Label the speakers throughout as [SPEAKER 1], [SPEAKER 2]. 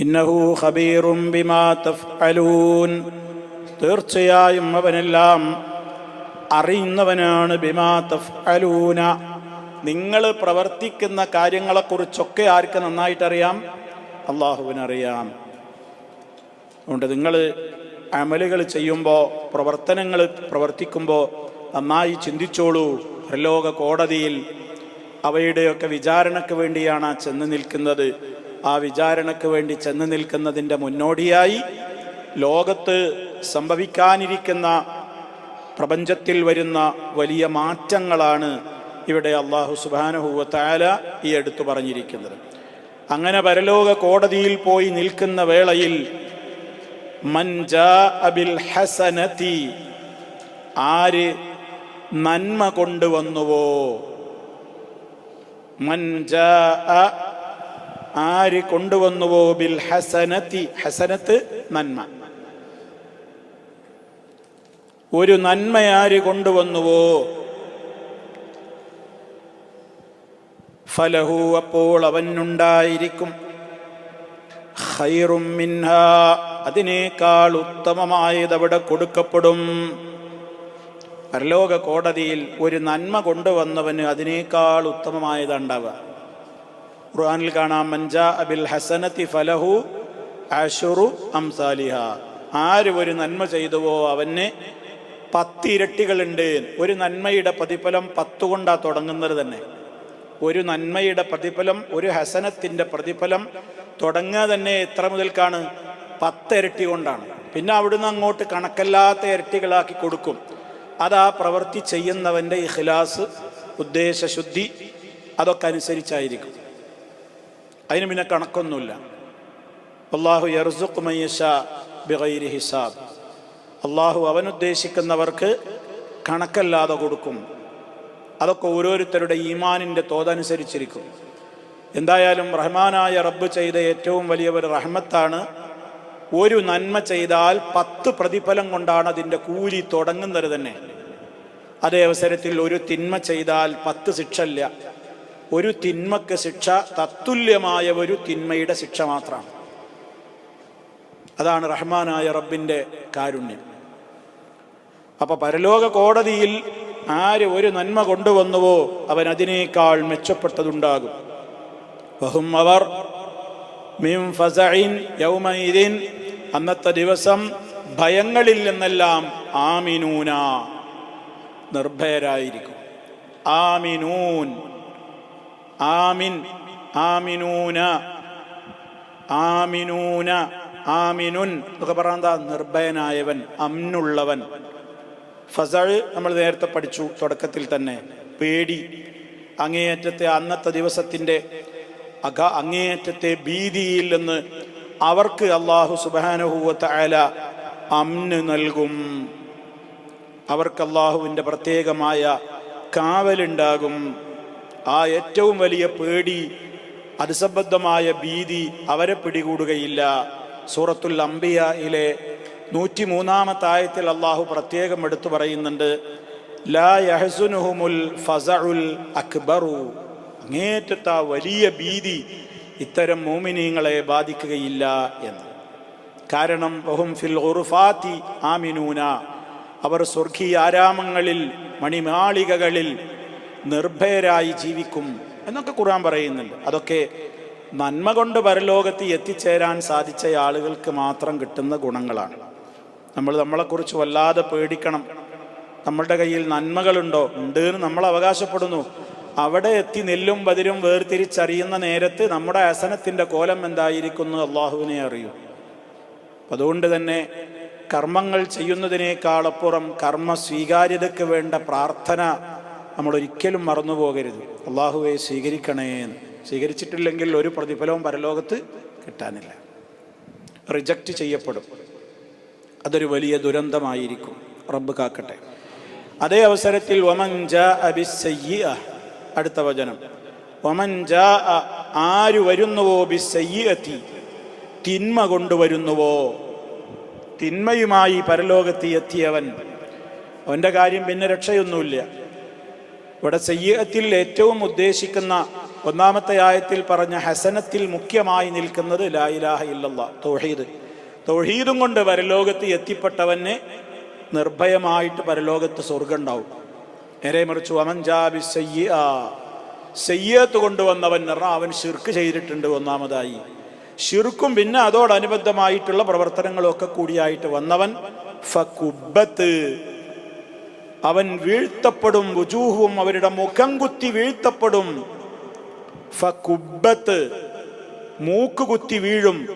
[SPEAKER 1] ഇന്നഹു ഖബീറും ബിമാ തഫ്അലൂൻ. തീർച്ചയായും അവനെല്ലാം അറിയുന്നവനാണ് ബിമാ തഫ്അലൂന. നിങ്ങൾ പ്രവർത്തിക്കുന്ന കാര്യങ്ങളെക്കുറിച്ചൊക്കെ ആർക്ക് നന്നായിട്ടറിയാം? അള്ളാഹുവിനറിയാം. അതുകൊണ്ട് നിങ്ങൾ അമലുകൾ ചെയ്യുമ്പോൾ പ്രവർത്തനങ്ങൾ പ്രവർത്തിക്കുമ്പോൾ നന്നായി ചിന്തിച്ചോളൂ. പ്രലോക കോടതിയിൽ അവയുടെയൊക്കെ വിചാരണയ്ക്ക് വേണ്ടിയാണ് ചെന്ന് നിൽക്കുന്നത്. ആ വിചാരണയ്ക്ക് വേണ്ടി ചെന്ന് നിൽക്കുന്നതിന്റെ മുന്നോടിയായി ലോകത്ത് സംഭവിക്കാനിരിക്കുന്ന പ്രപഞ്ചത്തിൽ വരുന്ന വലിയ മാറ്റങ്ങളാണ് ഇവിടെ അള്ളാഹു സുബാനഹുവ താല ഈ എടുത്തു പറഞ്ഞിരിക്കുന്നത്. അങ്ങനെ പരലോക കോടതിയിൽ പോയി നിൽക്കുന്ന വേളയിൽ ഹസനതി ആര് നന്മ കൊണ്ടുവന്നുവോ? ആര് കൊണ്ടുവന്നുവോ ബിൽ ഹസനത്തി? ഹസനത്ത് നന്മ. ഒരു നന്മ ആര് കൊണ്ടുവന്നുവോ? ഫലഹു അപ്പോൾ അവനുണ്ടായിരിക്കും. ഹൈറും മിൻഹ. അതിനേക്കാൾ ഉത്തമമായത് അവിടെ കൊടുക്കപ്പെടും. പരലോക കോടതിയിൽ ഒരു നന്മ കൊണ്ടുവന്നവന് അതിനേക്കാൾ ഉത്തമമായതുണ്ടാവുക ഖുർആനിൽ കാണാം മഞ്ച അബിൽ ഹസനത്തി ഫലഹു ആഷുറു അംസാലിഹ. ആര് ഒരു നന്മ ചെയ്തുവോ അവന് പത്തിരട്ടികളുണ്ട്. ഒരു നന്മയുടെ പ്രതിഫലം പത്ത് കൊണ്ടാ തുടങ്ങുന്നത് തന്നെ. ഒരു നന്മയുടെ പ്രതിഫലം ഒരു ഹസനത്തിന്റെ പ്രതിഫലം തുടങ്ങുക തന്നെ എത്ര മുതൽക്കാണ് പത്ത് ഇരട്ടി കൊണ്ടാണ്. പിന്നെ അവിടുന്ന് അങ്ങോട്ട് കണക്കല്ലാത്ത ഇരട്ടികളാക്കി കൊടുക്കും. അത് ആ പ്രവൃത്തി ചെയ്യുന്നവന്റെ ഇഖ്ലാസ് ഉദ്ദേശശുദ്ധി അതൊക്കെ അനുസരിച്ചായിരിക്കും. അതിന് പിന്നെ കണക്കൊന്നുമില്ല. അള്ളാഹു യർസുഖ് മയ്യഷ ബിഗൈരി ഹിസാബ്. അള്ളാഹു അവനുദ്ദേശിക്കുന്നവർക്ക് കണക്കല്ലാതെ കൊടുക്കും. അതൊക്കെ ഓരോരുത്തരുടെ ഈമാനിന്റെ തോതനുസരിച്ചിരിക്കും. എന്തായാലും റഹ്മാനായ റബ്ബ് ചെയ്ത ഏറ്റവും വലിയ ഒരു റഹ്മത്താണ്. ഒരു നന്മ ചെയ്താൽ പത്ത് പ്രതിഫലം കൊണ്ടാണ് അതിന്റെ കൂലി തുടങ്ങുന്നത് തന്നെ. അതേ അവസരത്തിൽ ഒരു തിന്മ ചെയ്താൽ പത്ത് ശിക്ഷ ഇല്ല. ഒരു തിന്മക്ക് ശിക്ഷ തത്തുല്യമായ ഒരു തിന്മയുടെ ശിക്ഷ മാത്രമാണ്. അതാണ് റഹ്മാനായ റബ്ബിന്റെ കാരുണ്യം. അപ്പൊ പരലോക കോടതിയിൽ ആര് ഒരു നന്മ കൊണ്ടുവന്നുവോ അവൻ അതിനേക്കാൾ മെച്ചപ്പെട്ടതുണ്ടാകും. വഹും അവർ അന്നത്തെ ദിവസം ഭയങ്ങളിൽ നിന്നെല്ലാം ആമിനൂന നിർഭയരായിരിക്കും. ആമിനൂൻ. ആമിൻ ആമിനൂന ആമിനൂന ആമിനുൻ എന്നൊക്കെ പറഞ്ഞാൽ എന്താ? നിർഭയനായവൻ അമ്നുള്ളവൻ. ഫസഴ് നമ്മൾ നേരത്തെ പഠിച്ചു തുടക്കത്തിൽ തന്നെ. പേടി അങ്ങേയറ്റത്തെ അന്നത്തെ ദിവസത്തിന്റെ അക അങ്ങേയറ്റത്തെ ഭീതിയിൽ നിന്ന് അവർക്ക് അള്ളാഹു സുബാനുഭൂവത്ത അല അമ്ന് നൽകും. അവർക്ക് അള്ളാഹുവിന്റെ പ്രത്യേകമായ കാവലുണ്ടാകും. ആ ഏറ്റവും വലിയ പേടി അതിസംബദ്ധമായ ഭീതി അവരെ പിടികൂടുകയില്ല. സൂറത്തുൽ അംബിയയിലെ നൂറ്റി മൂന്നാമത്തെ ആയത്തിൽ അള്ളാഹു പ്രത്യേകം എടുത്തു പറയുന്നുണ്ട് ലാ ഫസഉൽ അക്ബറു. അങ്ങേറ്റത്ത വലിയ ഭീതി ഇത്തരം മോമിനീങ്ങളെ ബാധിക്കുകയില്ല എന്ന്. കാരണം ബഹും ഫിൽ ഉറുഫാത്തി ആമിനൂന. അവർ സ്വർഗീയ ആരാമങ്ങളിൽ മണിമാളികകളിൽ നിർഭയരായി ജീവിക്കും എന്നൊക്കെ ഖുർആൻ പറയുന്നുണ്ട്. അതൊക്കെ നന്മ കൊണ്ട് പരലോകത്ത് എത്തിച്ചേരാൻ സാധിച്ച ആളുകൾക്ക് മാത്രം കിട്ടുന്ന ഗുണങ്ങളാണ്. നമ്മൾ നമ്മളെക്കുറിച്ച് വല്ലാതെ പേടിക്കണം. നമ്മളുടെ കയ്യിൽ നന്മകളുണ്ടോ? ഉണ്ട് എന്ന് നമ്മൾ അവകാശപ്പെടുന്നു. അവിടെ എത്തി നെല്ലും ബതിരും വേർതിരിച്ചറിയുന്ന നേരത്ത് നമ്മുടെ അസനത്തിന്റെ കോലം എന്തായിരിക്കുന്നു അള്ളാഹുവിനെ അറിയൂ. അതുകൊണ്ട് തന്നെ കർമ്മങ്ങൾ ചെയ്യുന്നതിനേക്കാളപ്പുറം കർമ്മ സ്വീകാര്യതയ്ക്ക് വേണ്ട പ്രാർത്ഥന നമ്മൾ ഒരിക്കലും മറന്നു പോകരുത് അള്ളാഹുവെ സ്വീകരിക്കണേ എന്ന്. സ്വീകരിച്ചിട്ടില്ലെങ്കിൽ ഒരു പ്രതിഫലവും പരലോകത്ത് കിട്ടാനില്ല. റിജക്റ്റ് ചെയ്യപ്പെടും. അതൊരു വലിയ ദുരന്തമായിരിക്കും. റബ്ബ് കാക്കട്ടെ. അതേ അവസരത്തിൽ വമൻ ജാ ബിസ്സയ്യിഅ അടുത്ത വചനം. വമൻ ജാ ആര് വരുന്നുവോ ബിസ്സയ്യിഅത്തി തിന്മ കൊണ്ടുവരുന്നുവോ? തിന്മയുമായി പരലോകത്ത് എത്തിയവൻ. അവന്റെ കാര്യം പിന്നെ രക്ഷയൊന്നുമില്ല. ഇവിടെ സയ്യത്തിൽ ഏറ്റവും ഉദ്ദേശിക്കുന്ന ഒന്നാമത്തെ ആയത്തിൽ പറഞ്ഞ ഹസനത്തിൽ മുഖ്യമായി നിൽക്കുന്നത് ലായിലാഹ ഇല്ലല്ലാ തൗഹീദ്. തൗഹീദും കൊണ്ട് പരലോകത്ത് എത്തിപ്പെട്ടവന് നിർഭയമായിട്ട് പരലോകത്ത് സ്വർഗം ഉണ്ടാവും നേരെ മറിച്ചു അമൻജാബി സയ്യ സയ്യത്ത് കൊണ്ടുവന്നവൻ അവൻ ഷിർക്ക് ചെയ്തിട്ടുണ്ട് ഒന്നാമതായി. ഷിർക്കും പിന്നെ അതോടനുബന്ധമായിട്ടുള്ള പ്രവർത്തനങ്ങളും ഒക്കെ കൂടിയായിട്ട് വന്നവൻ ഫകുബത്ത് അവൻ വീഴ്ത്തപ്പെടും വുജൂഹും അവരുടെ മുഖം കുത്തി വീഴ്ത്തപ്പെടും. ഫുബത്ത് മൂക്ക് കുത്തി വീഴും.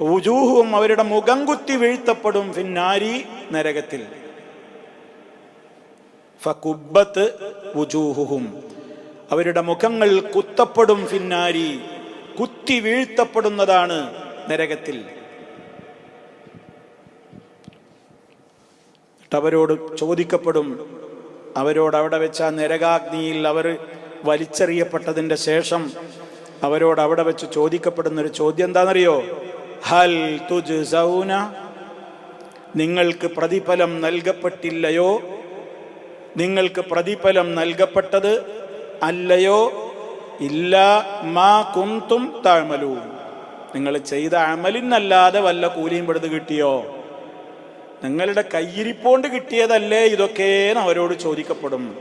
[SPEAKER 1] വുജൂഹും അവരുടെ മുഖം കുത്തി വീഴ്ത്തപ്പെടും ഫിന്നാരി നരകത്തിൽ. ഫുബത്ത് വുജൂഹും അവരുടെ മുഖങ്ങൾ കുത്തപ്പെടും ഫിന്നാരി കുത്തി വീഴ്ത്തപ്പെടുന്നതാണ് നരകത്തിൽ. അവരോട് ചോദിക്കപ്പെടും. അവരോട് അവിടെ വെച്ച നരകാഗ്നിയിൽ അവർ വലിച്ചെറിയപ്പെട്ടതിന്റെ ശേഷം അവരോട് അവിടെ വെച്ച് ചോദിക്കപ്പെടുന്ന ഒരു ചോദ്യം എന്താണെന്നറിയോ? ഹൽ തുജ്സൗന നിങ്ങൾക്ക് പ്രതിഫലം നൽകപ്പെട്ടില്ലയോ? നിങ്ങൾക്ക് പ്രതിഫലം നൽകപ്പെട്ടത് അല്ലയോ? ഇല്ല മാ കുന്തും താഴ്മലൂ നിങ്ങൾ ചെയ്ത അമലിനല്ലാതെ വല്ല കൂലിയും പെടുത്ത് കിട്ടിയോ? നിങ്ങളുടെ കയ്യിരിപ്പോണ്ട് കിട്ടിയതല്ലേ ഇതൊക്കെ അവരോട് ചോദിക്കപ്പെടും.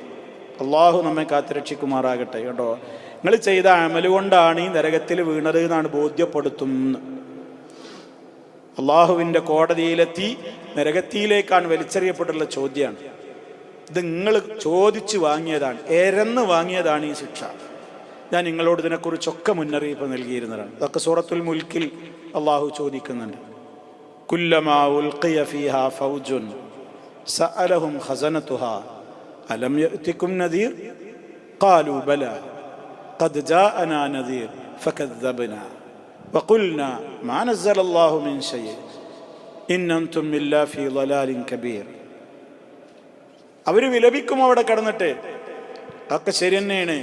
[SPEAKER 1] അള്ളാഹു നമ്മെ കാത്തുരക്ഷിക്കുമാറാകട്ടെ കേട്ടോ. നിങ്ങൾ ചെയ്ത അമൽ കൊണ്ടാണ് ഈ നരകത്തിൽ വീണത് എന്നാണ് ബോധ്യപ്പെടുത്തും അള്ളാഹുവിന്റെ കോടതിയിലെത്തി നരകത്തിയിലേക്കാണ് വലിച്ചെറിയപ്പെട്ടുള്ള ചോദ്യമാണ്. ഇത് നിങ്ങൾ ചോദിച്ചു വാങ്ങിയതാണ് എരന്ന് വാങ്ങിയതാണ് ഈ ശിക്ഷ. ഞാൻ നിങ്ങളോട് ഇതിനെക്കുറിച്ചൊക്കെ മുന്നറിയിപ്പ് നൽകിയിരുന്നതാണ്. ഇതൊക്കെ സൂറത്തുൽ മുൽക്കിൽ അള്ളാഹു ചോദിക്കുന്നുണ്ട്. കുല്ലമാ ഉൽഖിയ ഫീഹാ ഫൗജുൻ സഅലഹും ഖസനതുഹാ അലം യഅതികും നദീർ ഖാലു ബല قد جاءنا نذير فكذبنا وقلنا ما نزل الله من شيء إن أنتم إلا في ضلال كبير അവർ വിലപിക്കും അവിടെ കിടന്നിട്ട് ഒക്കെ ശരി തന്നെയാണ്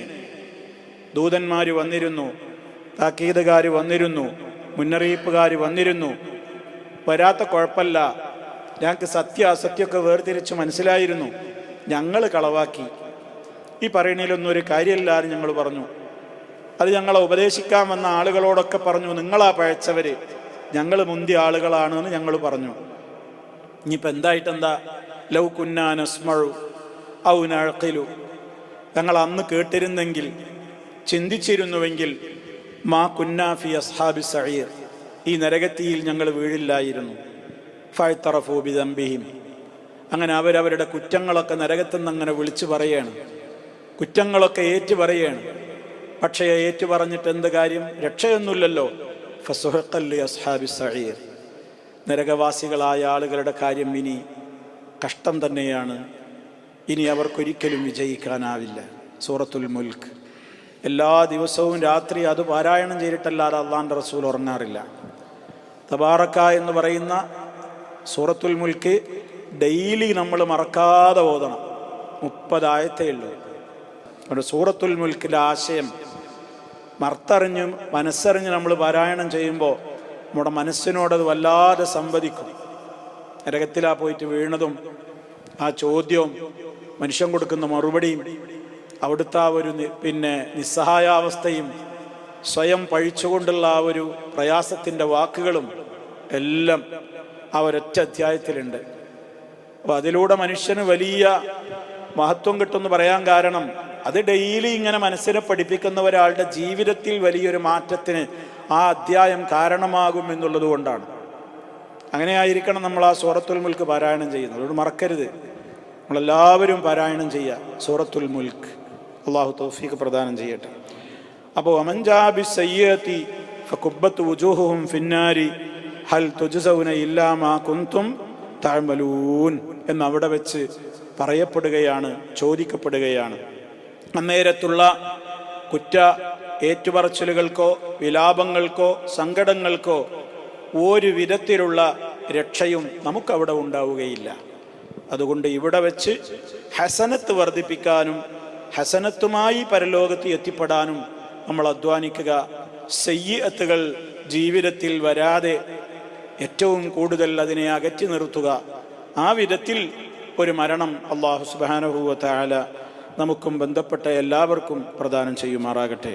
[SPEAKER 1] ദൂതന്മാർ വന്നിരുന്നു താക്കീതുകാർ വന്നിരുന്നു മുന്നറിയിപ്പുകാർ വന്നിരുന്നു വരാത്ത കുഴപ്പമില്ല. ഞങ്ങൾക്ക് സത്യ അസത്യമൊക്കെ വേർതിരിച്ച് മനസ്സിലായിരുന്നു. ഞങ്ങൾ കളവാക്കി. ഈ പറയണേലൊന്നും ഒരു കാര്യമില്ലാതെ ഞങ്ങൾ പറഞ്ഞു. അത് ഞങ്ങളെ ഉപദേശിക്കാൻ വന്ന ആളുകളോടൊക്കെ പറഞ്ഞു നിങ്ങളാ പഴച്ചവര് ഞങ്ങൾ മുന്തിയ ആളുകളാണ് എന്ന് ഞങ്ങൾ പറഞ്ഞു. ഇനിയിപ്പോൾ എന്തായിട്ടെന്താ? ലൗ കുന്നാനസ്മഴു ഔനഴക്കിലു നഴക്കിലു ഞങ്ങൾ അന്ന് കേട്ടിരുന്നെങ്കിൽ ചിന്തിച്ചിരുന്നുവെങ്കിൽ മാ കുന്നാഫി അസ്ഹാബി സഹീർ ഈ നരകത്തിയിൽ ഞങ്ങൾ വീഴില്ലായിരുന്നു. ഫൈത്തറഫൂബി ദംബിഹിം അങ്ങനെ അവരവരുടെ കുറ്റങ്ങളൊക്കെ നരകത്തെന്ന് അങ്ങനെ വിളിച്ചു പറയാണ്. കുറ്റങ്ങളൊക്കെ ഏറ്റു പറയാണ്. പക്ഷേ ഏറ്റു പറഞ്ഞിട്ട് എന്ത് കാര്യം? രക്ഷയൊന്നുമില്ലല്ലോ. ഫസുഹക്കല്ലി അസ്ഹാബി സഹീർ നരകവാസികളായ ആളുകളുടെ കാര്യം ഇനി കഷ്ടം തന്നെയാണ്. ഇനി അവർക്കൊരിക്കലും വിജയിക്കാനാവില്ല. സൂറത്തുൽ മുൽക്ക്. എല്ലാ ദിവസവും രാത്രി അത് പാരായണം ചെയ്തിട്ടല്ലാതെ അള്ളാന്റെ റസൂൽ ഉറങ്ങാറില്ല. തബാറക്ക എന്ന് പറയുന്ന സൂറത്തുൽ മുൽക്ക് ഡെയിലി നമ്മൾ മറക്കാതെ ഓതണം. മുപ്പതായത്തേ ഉള്ളൂ. ഒരു സൂറത്തുൽ മുൽക്കിന്റെ ആശയം മർത്തറിഞ്ഞും മനസ്സറിഞ്ഞ് നമ്മൾ പാരായണം ചെയ്യുമ്പോൾ നമ്മുടെ മനസ്സിനോടത് വല്ലാതെ സംവദിക്കും. നരകത്തിലാ പോയിട്ട് വീണതും ആ ചോദ്യവും മനുഷ്യൻ കൊടുക്കുന്ന മറുപടിയും അവിടുത്തെ ആ ഒരു പിന്നെ നിസ്സഹായാവസ്ഥയും സ്വയം പഴിച്ചുകൊണ്ടുള്ള ആ ഒരു പ്രയാസത്തിന്റെ വാക്കുകളും എല്ലാം ആ ഒരൊറ്റ അധ്യായത്തിലുണ്ട്. അപ്പോൾ അതിലൂടെ മനുഷ്യന് വലിയ മഹത്വം കിട്ടുമെന്ന് പറയാൻ കാരണം അത് ഡെയിലി ഇങ്ങനെ മനസ്സിനെ പഠിപ്പിക്കുന്ന ഒരാളുടെ ജീവിതത്തിൽ വലിയൊരു മാറ്റത്തിന് ആ അധ്യായം കാരണമാകും എന്നുള്ളത് കൊണ്ടാണ്. അങ്ങനെ ആയിരിക്കണം നമ്മൾ ആ സൂറത്തുൽ മുൽക്ക് പാരായണം ചെയ്യുന്നത്. അതുകൊണ്ട് മറക്കരുത്. നമ്മളെല്ലാവരും പാരായണം ചെയ്യുക. സൂറത്തുൽ മുൽക്ക് അള്ളാഹു തൗഫീഖ് പ്രദാനം ചെയ്യട്ടെ. അപ്പോൾ അമൻജാബി സയ്യത്തി ഫുബത്ത് ഉജുഹും ഫിന്നാരി ഹൽ തുജസൗന ഇല്ലാമാ കുന്തും താഴ്മലൂൻ എന്ന് അവിടെ വെച്ച് പറയപ്പെടുകയാണ് ചോദിക്കപ്പെടുകയാണ്. അന്നേരത്തുള്ള കുറ്റ ഏറ്റുപറച്ചിലുകൾക്കോ വിലാപങ്ങൾക്കോ സങ്കടങ്ങൾക്കോ ഒരു വിധത്തിലുള്ള രക്ഷയും നമുക്കവിടെ ഉണ്ടാവുകയില്ല. അതുകൊണ്ട് ഇവിടെ വെച്ച് ഹസനത്ത് വർദ്ധിപ്പിക്കാനും ഹസനത്തുമായി പരലോകത്ത് എത്തിപ്പെടാനും നമ്മൾ അധ്വാനിക്കുക. സയ്യത്തുകൾ ജീവിതത്തിൽ വരാതെ ഏറ്റവും കൂടുതൽ അതിനെ അകറ്റി നിർത്തുക. ആ വിധത്തിൽ ഒരു മരണം അള്ളാഹു സുബാനഹുവ താല നമുക്കും ബന്ധപ്പെട്ട എല്ലാവർക്കും പ്രദാനം ചെയ്യുമാറാകട്ടെ.